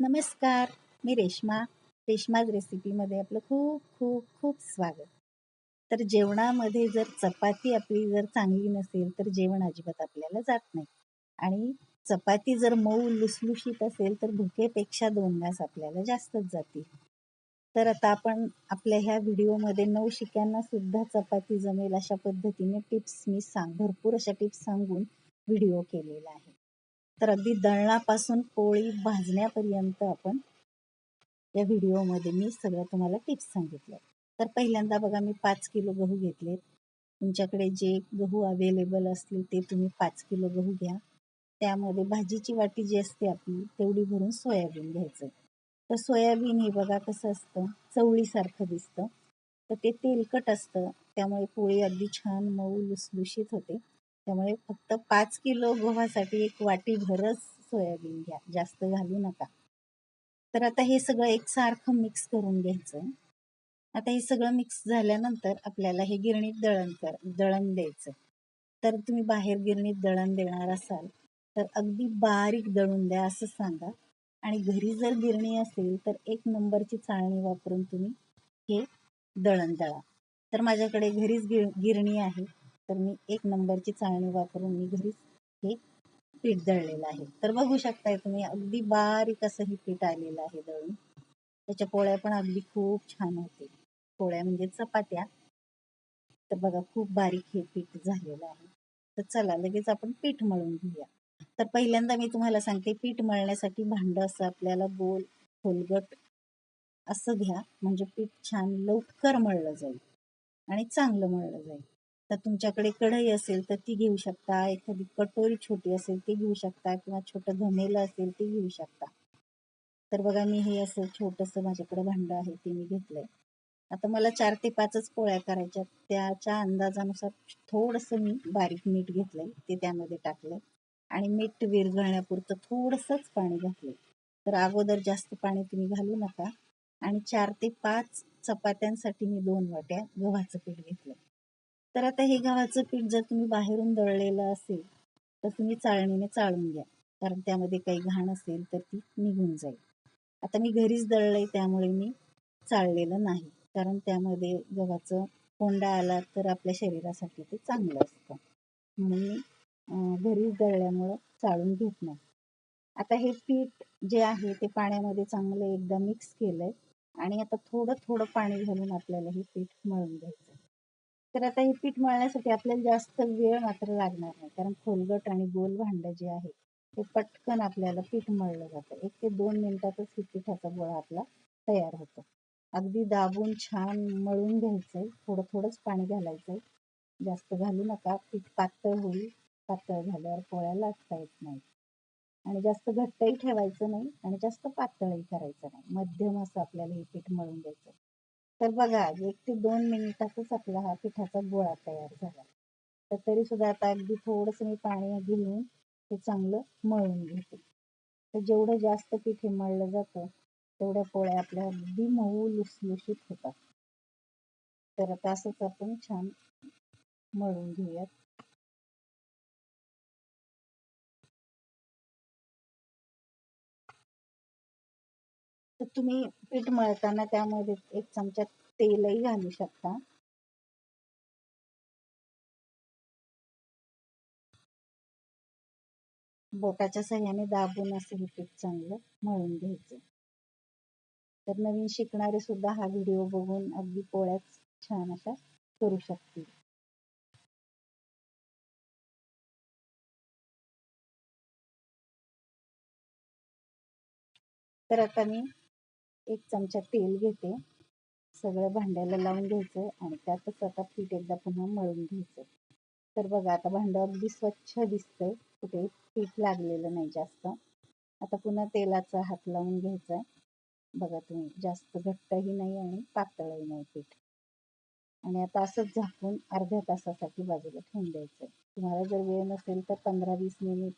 नमस्कार मी रेश्मा. रेश्माज रेसिपीमध्ये आपलं खूप खूप खूप स्वागत. तर जेवणामध्ये जर चपाती आपली जर चांगली नसेल तर जेवण अजिबात आपल्याला जात नाही. आणि चपाती जर मऊ लुसलुशीत असेल तर भुकेपेक्षा दोन घास आपल्याला जास्तच जातील. तर आता आपण आपल्या ह्या व्हिडिओमध्ये नऊ शिक्यांना सुद्धा चपाती जमेल अशा पद्धतीने टिप्स मी सांग भरपूर अशा टिप्स सांगून व्हिडिओ केलेला आहे. तर अगदी दळणापासून पोळी भाजण्यापर्यंत आपण या व्हिडिओमध्ये मी सगळं तुम्हाला टिप्स सांगितलं तर पहिल्यांदा बघा मी पाच किलो गहू घेतलेत. तुमच्याकडे जे गहू अवेलेबल असतील ते तुम्ही पाच किलो गहू घ्या. त्यामध्ये भाजीची वाटी जी असते आपली तेवढी भरून सोयाबीन घ्यायचं. तर सोयाबीन हे बघा कसं असतं चवळीसारखं दिसतं. तर ते तेलकट असतं त्यामुळे पोळी अगदी छान मऊ लुसलुशीत होते. त्यामुळे फक्त पाच किलो गव्हासाठी एक वाटी भरच सोयाबीन घ्या. जास्त घालू नका. तर आता हे सगळं एकसारखं मिक्स करून घ्यायचं आता हे सगळं मिक्स झाल्यानंतर आपल्याला हे गिरणीत दळण कर दळण द्यायचं तर तुम्ही बाहेर गिरणीत दळण देणार असाल तर अगदी बारीक दळून द्या असं सांगा. आणि घरी जर गिरणी असेल तर एक नंबरची चाळणी वापरून तुम्ही हे दळण दळा. तर माझ्याकडे घरीच गिर गिरणी आहे. तर मी एक नंबरची चाळणी वापरून मी घरीच हे पीठ दळलेलं आहे. तर बघू शकताय तुम्ही अगदी बारीक असं हे पीठ आलेलं आहे दळून. त्याच्या पोळ्या पण अगदी खूप छान होते पोळ्या म्हणजे चपात्या. तर बघा खूप बारीक हे पीठ झालेलं आहे. तर चला लगेच आपण पीठ मळून घेऊया. तर पहिल्यांदा मी तुम्हाला सांगते पीठ मळण्यासाठी भांडं असं आपल्याला गोल खोलगट असं घ्या. म्हणजे पीठ छान लवकर मळलं जाईल आणि चांगलं मळलं जाईल. तर तुमच्याकडे कढई असेल तर ती घेऊ शकता. एखादी कटोरी छोटी असेल ती घेऊ शकता किंवा छोटं घमेलं असेल ते घेऊ शकता. तर बघा मी हे असं छोटंसं माझ्याकडे भांडं आहे ते मी घेतलंय. आता मला चार ते पाचच पोळ्या करायच्या त्याच्या अंदाजानुसार थोडंसं मी बारीक मीठ घेतलंय ते त्यामध्ये टाकलंय. आणि मीठ विरघळण्यापुरतं थोडंसंच पाणी घातलंय. तर अगोदर जास्त पाणी तुम्ही घालू नका. आणि चार ते पाच चपात्यांसाठी मी दोन वाट्या गव्हाचं पीठ घेतलंय. तर आता हे गव्हाचं पीठ जर तुम्ही बाहेरून दळलेलं असेल तर तुम्ही चाळणीने चाळून घ्या. कारण त्यामध्ये काही घाण असेल तर ती निघून जाईल. आता मी घरीच दळलंय त्यामुळे मी चाळलेलं नाही. कारण त्यामध्ये गव्हाचं कोंडा आला तर आपल्या शरीरासाठी ते चांगलं असतं. म्हणून मी घरीच दळल्यामुळं चाळून घेत नाही. आता हे पीठ जे आहे ते पाण्यामध्ये चांगलं एकदा मिक्स केलंय आणि आता थोडं थोडं पाणी घालून आपल्याला हे पीठ मळून घ्यायचं तर आता हे पीठ मळण्यासाठी आपल्याला जास्त वेळ मात्र लागणार नाही. कारण खोलगट आणि गोल भांडं जे आहे ते पटकन आपल्याला पीठ मळलं जातं. एक ते दोन मिनिटातच हे पिठाचा गोळा आपला तयार होतो. अगदी दाबून छान मळून घ्यायचं आहे थोडं थोडंच पाणी घालायचं आहे जास्त घालू नका. पीठ पातळ होईल. पातळ झाल्यावर पोळ्या लाटता येत नाही आणि जास्त घट्टही ठेवायचं नाही आणि जास्त पातळही करायचं नाही. मध्यम असं आपल्याला हे पीठ मळून घ्यायचं तर बघा एक ते दोन मिनिटातच आपला हा पिठाचा गोळा तयार झाला. तर तरी सुद्धा आता अगदी थोडंसं मी पाणी घेऊन हे चांगलं मळून घेते. तर जेवढं जास्त पीठ हे मळलं जातं तेवढ्या पोळ्या आपल्या अगदी मऊ लुसलुशीत होतात. तर आता असंच आपण छान मळून घेऊयात. तर तुम्ही पीठ मळताना त्यामध्ये एक चमचा तेलही घालू शकता. बोटाच्या सह्याने दाबून असं हे पीठ चांगलं मळून घ्यायचं. तर नवीन शिकणारे सुद्धा हा व्हिडिओ बघून अगदी पोळ्याच छान अशा करू शकतील. तर आता मी एक चमचा तेल घेते. सगळं भांड्याला लावून घ्यायचं आणि त्यातच आता पीठ एकदा पुन्हा मळून घ्यायचं. तर बघा आता भांडं अगदी स्वच्छ दिसतंय. कुठे पीठ लागलेलं नाही जास्त. आता पुन्हा तेलाचा हात लावून घ्यायचा. बघा तुम्ही जास्त घट्टही नाही आणि पातळही नाही पीठ. आणि आता असंच झाकून अर्ध्या तासासाठी बाजूला ठेवून द्यायचं. तुम्हाला जर वेळ नसेल तर पंधरा वीस मिनिट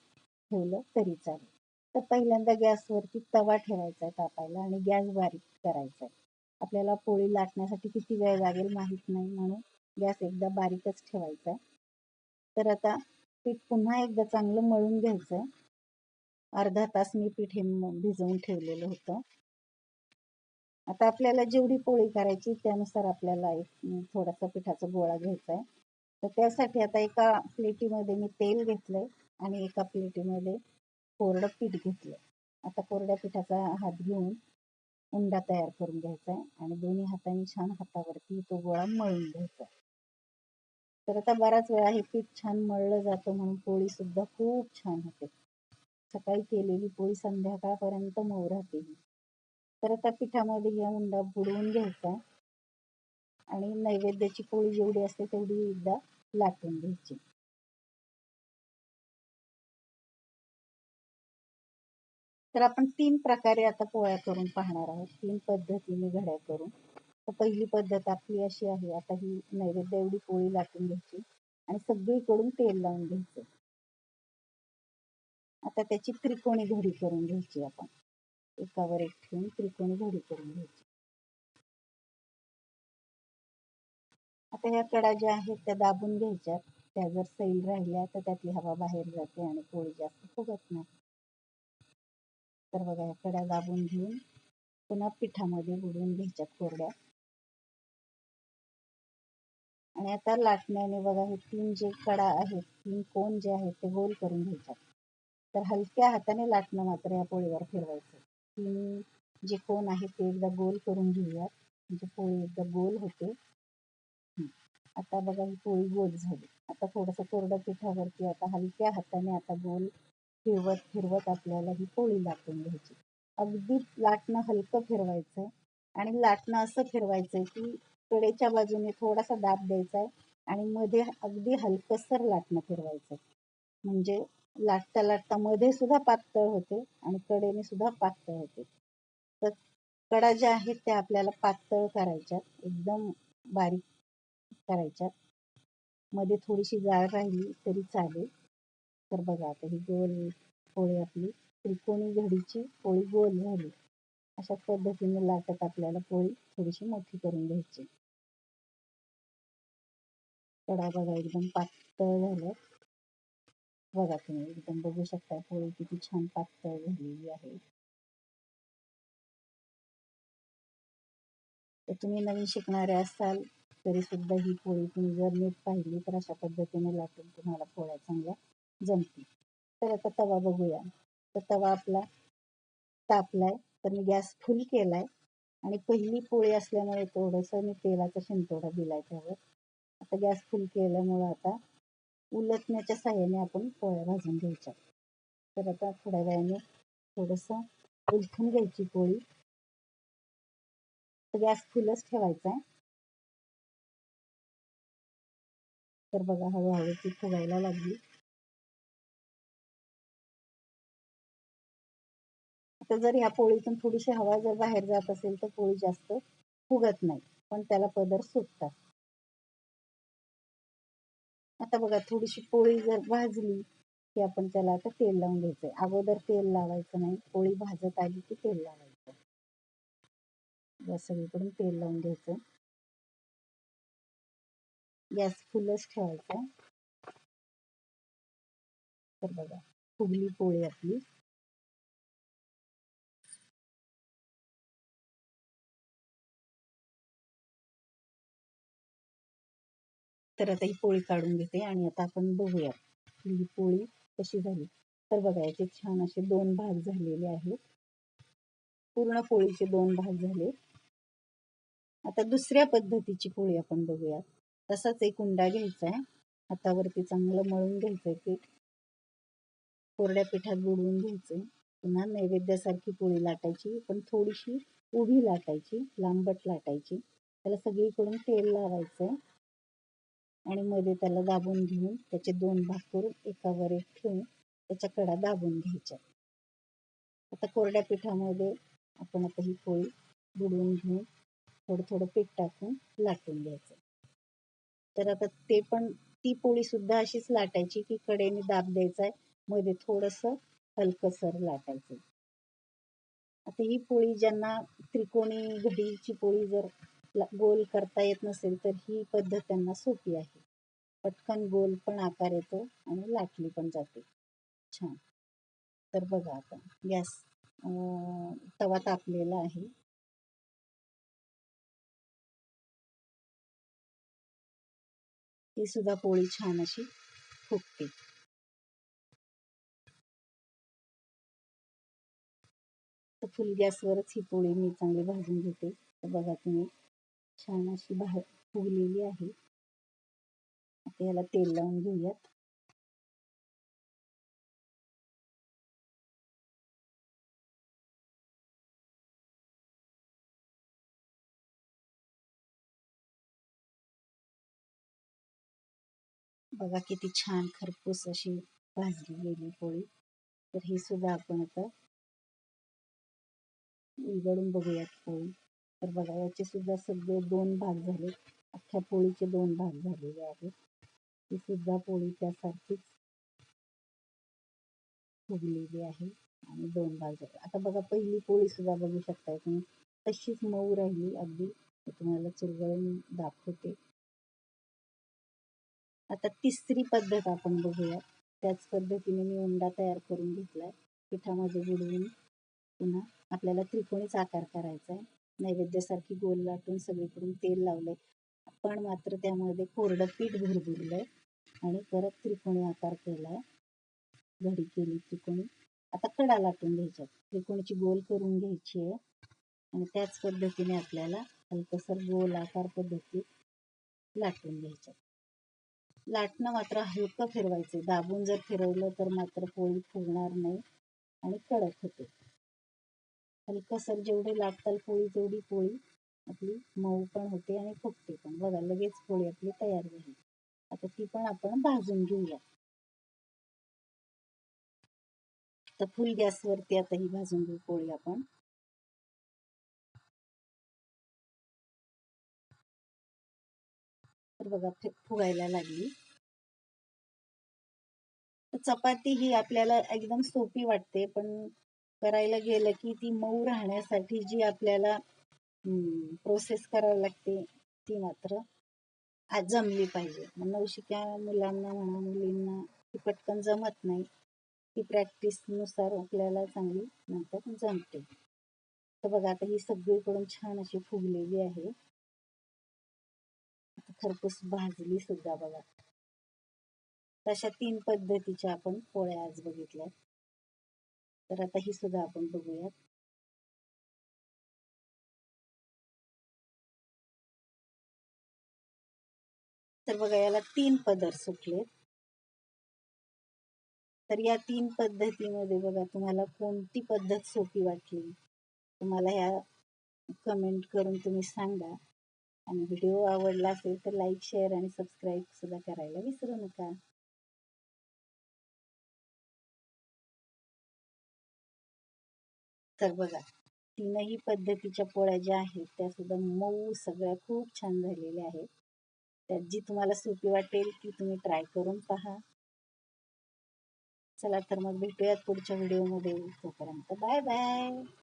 ठेवलं तरी चालेल. तर पहिल्यांदा गॅसवरती तवा ठेवायचा आहे तापायला आणि गॅस बारीक करायचा आहे. आपल्याला पोळी लाटण्यासाठी किती वेळ लागेल माहीत नाही म्हणून गॅस एकदा बारीकच ठेवायचा आहे. तर आता पीठ पुन्हा एकदा चांगलं मळून घ्यायचं आहे. अर्धा तास मी पीठ हे भिजवून ठेवलेलं होतं. आता आपल्याला जेवढी पोळी करायची त्यानुसार आपल्याला एक थोडासा पिठाचा गोळा घ्यायचा आहे. तर त्यासाठी आता एका प्लेटीमध्ये मी तेल घेतलंय आणि एका प्लेटीमध्ये कोरडं पीठ घेतलं. आता कोरड्या पिठाचा हात घेऊन उंडा तयार करून घ्यायचा आहे आणि दोन्ही हातांनी छान हातावरती तो गोळा मळून घ्यायचा तर आता बराच वेळा हे पीठ छान मळलं जातं म्हणून पोळी सुद्धा खूप छान होते. सकाळी केलेली पोळी संध्याकाळपर्यंत मऊ राहते तर आता पिठामध्ये या उंडा बुडवून घ्यायचा आणि नैवेद्याची पोळी जेवढी असते तेवढी एकदा लाटून घ्यायची. तर आपण तीन प्रकारे आता पोळ्या करून पाहणार आहोत. तीन पद्धतीने घड्या करून. तर पहिली पद्धत आपली अशी आहे आता ही नैवेद्य एवढी पोळी लाटून घ्यायची आणि सगळीकडून तेल लावून घ्यायचं. आता त्याची त्रिकोणी घडी करून घ्यायची आपण. एकावर एक ठेवून त्रिकोणी घडी करून घ्यायची. आता ह्या कडा ज्या आहेत त्या दाबून घ्यायच्या त्या जर सैल राहिल्या तर त्यातली हवा बाहेर जाते आणि पोळी जास्त फुगत नाही. तर बघा कड्या दाबून घेऊन पुन्हा पिठामध्ये बुडवून घ्यायच्या कोरड्या. आणि आता लाटण्याने बघा हे तीन जे कडा आहेत तीन कोण जे आहेत ते गोल करून घ्यायच्यात. तर हलक्या हाताने लाटणं मात्र या पोळीवर फिरवायचं तीन जे कोण आहेत ते एकदा गोल करून घेऊयात. म्हणजे पोळी एकदा गोल होते. आता बघा ही पोळी गोल झाली. आता थोडंसं कोरड्या पिठावरती आता हलक्या हाताने आता गोल फिरवत फिरवत आपल्याला ही पोळी लाटून घ्यायची. अगदी लाटणं हलकं फिरवायचं आणि लाटणं असं फिरवायचं की कडेच्या बाजूने थोडासा दाब द्यायचा आहे आणि मध्ये अगदी हलकसर लाटणं फिरवायचं म्हणजे लाटता लाटता मध्ये सुद्धा पातळ होते आणि कडेने सुद्धा पातळ होते. तर कडा ज्या आहेत त्या आपल्याला पातळ करायच्या एकदम बारीक करायच्या मध्ये थोडीशी जाळ राहिली तरी चालेल. तर बघा आता ही गोल पोळी आपली त्रिकोणी घडीची पोळी गोल झाली. अशा पद्धतीने लाटत आपल्याला पोळी थोडीशी मोठी करून घ्यायची. कडा बघा एकदम पातळ झालं बघा तुम्ही एकदम बघू शकता पोळी किती छान पातळ झालेली आहे. तर तुम्ही नवीन शिकणारे असाल तरी सुद्धा ही पोळी तुम्ही जर नीट पाहिली तर अशा पद्धतीने लाटून तुम्हाला पोळ्या चांगल्या जमते. तर आता तवा बघूया. तर तवा आपला तापलाय. तर मी गॅस फुल केलाय. आणि पहिली पोळी असल्यामुळे थोडंसं मी तेलाचा शिंतोडा दिलाय त्यावर. आता गॅस फुल केल्यामुळं आता उलटण्याच्या साह्याने आपण पोळ्या भाजून घ्यायच्या. तर आता थोड्या वेळाने थोडंसं उलथून घ्यायची पोळी. गॅस फुलच ठेवायचा आहे. तर बघा हळूहळू ती फुगायला लागली. आता जर ह्या पोळीतून थोडीशी हवा जर बाहेर जात असेल तर पोळी जास्त फुगत नाही. पण त्याला पदर सुटतात. आता बघा थोडीशी पोळी जर भाजली की आपण त्याला आता तेल लावून घ्यायचंय. अगोदर तेल लावायचं नाही. पोळी भाजत आली की तेल लावायचं. या सगळीकडून तेल लावून घ्यायचं. गॅस फुलच ठेवायचा. तर बघा फुगली पोळी आपली. तर आता ही पोळी काढून घेते आणि आता आपण बघूया ही पोळी कशी झाली. तर बघा याचे छान असे दोन भाग झालेले आहेत. पूर्ण पोळीचे दोन भाग झाले. आता दुसऱ्या पद्धतीची पोळी आपण बघूया. तसाच एक उंडा घ्यायचा आहे. हातावरती चांगलं मळून घ्यायचंय पीठ. कोरड्या पिठात बुडवून घ्यायचं. पुन्हा नैवेद्यासारखी पोळी लाटायची पण थोडीशी उभी लाटायची लांबट लाटायची. त्याला सगळीकडून तेल लावायचं आणि मध्ये त्याला दाबून घेऊन त्याचे दोन भाग करून एकावर एक ठेवून त्याच्या कडा दाबून घ्यायच्या आता कोरड्या पिठामध्ये आपण आता ही पोळी बुडवून घेऊन थोडं थोडं पीठ टाकून लाटून घ्यायचं. तर आता ते पण ती पोळी सुद्धा अशीच लाटायची की कडेने दाब द्यायचा आहे मध्ये थोडस हलकसर लाटायचं. आता ही पोळी ज्यांना त्रिकोणी घडीची पोळी जर गोल करता येत नसेल तर ही पद्धत त्यांना सोपी आहे. पटकन गोल पण आकार येतो आणि लाटली पण जाते. छान. तर बघा आता गॅस तवा तापलेला आहे. ही सुद्धा पोळी छान अशी फुगते. तर फुल गॅसवरच ही पोळी मी चांगली भाजून घेते. तर बघा तुम्ही छान अशी बाहेर फुगलेली आहे. आता याला तेल लावून घेऊयात. बघा किती छान खरपूस अशी भाजली गेली पोळी. तर ही सुद्धा आपण आता उलगडून बघूयात पोळी. तर बघा याचे सुद्धा सगळे दोन भाग झाले. अख्ख्या पोळीचे दोन भाग झालेले आहेत. ही सुद्धा पोळी त्यासारखीच फुगलेली आहे आणि दोन भाग झाले. आता बघा पहिली पोळी सुद्धा बघू शकताय तुम्ही. तशीच मऊ राहिली अगदी. तुम्हाला चुरगळून दाखवते. आता तिसरी पद्धत आपण बघूया. त्याच पद्धतीने मी उंडा तयार करून घेतलाय. पिठामध्ये बुडवून पुन्हा आपल्याला त्रिकोणीच आकार करायचा आहे नैवेद्यासारखी गोल लाटून सगळीकडून तेल लावले पण मात्र त्यामध्ये कोरडं पीठ भरभरलंय आणि परत त्रिकोणी आकार केलाय. घडी केली त्रिकोणी. आता कडा लाटून घ्यायच्यात त्रिकोणीची गोल करून घ्यायची आहे. आणि त्याच पद्धतीने आपल्याला हलकसर गोल आकार पद्धतीत लाटून घ्यायच्यात लाटणं मात्र हलकं फिरवायचं दाबून जर फिरवलं तर मात्र पोळी फुगणार नाही आणि कडक होते. हलकसर जेवढे लागतात पोळी तेवढी पोळी आपली मऊ पण होते आणि फुगते पण. बघा लगेच पोळी आपली तयार झाली. आता ती पण आपण भाजून घेऊया. तर फुल गॅसवरती आता ही भाजून घेऊ पोळी आपण. तर बघा फुगायला लागली. चपाती ही आपल्याला एकदम सोपी वाटते पण करायला गेलं की ती मऊ राहण्यासाठी जी आपल्याला प्रोसेस करावी लागते ती मात्र आज जमली पाहिजे. नवशिक्या मुलांना म्हणा मुलींना ती पटकन जमत नाही. ती प्रॅक्टिसनुसार आपल्याला चांगली नंतर जमते. तर बघा आता ही सगळीकडून छान अशी फुगलेली आहे. खरपूस भाजली सुद्धा बघा. तशा तीन पद्धतीच्या आपण पोळ्या आज बघितल्या तर आता ही सुद्धा आपण बघूयात. तर बघा याला तीन पदर सुटलेत. तर या तीन पद्धतीमध्ये बघा तुम्हाला कोणती पद्धत सोपी वाटली? तुम्हाला ह्या कमेंट करून तुम्ही सांगा. आणि व्हिडिओ आवडला असेल तर लाईक शेअर आणि सबस्क्राईब सुद्धा करायला विसरू नका. तर बघा तीनही पद्धतीच्या पोळ्या ज्या आहेत त्या सुद्धा मऊ सगळ्या खूप छान झालेल्या आहेत. त्यात जी तुम्हाला सोपी वाटेल ती तुम्ही ट्राय करून पहा. चला तर मग भेटूयात पुढच्या व्हिडिओमध्ये तोपर्यंत बाय बाय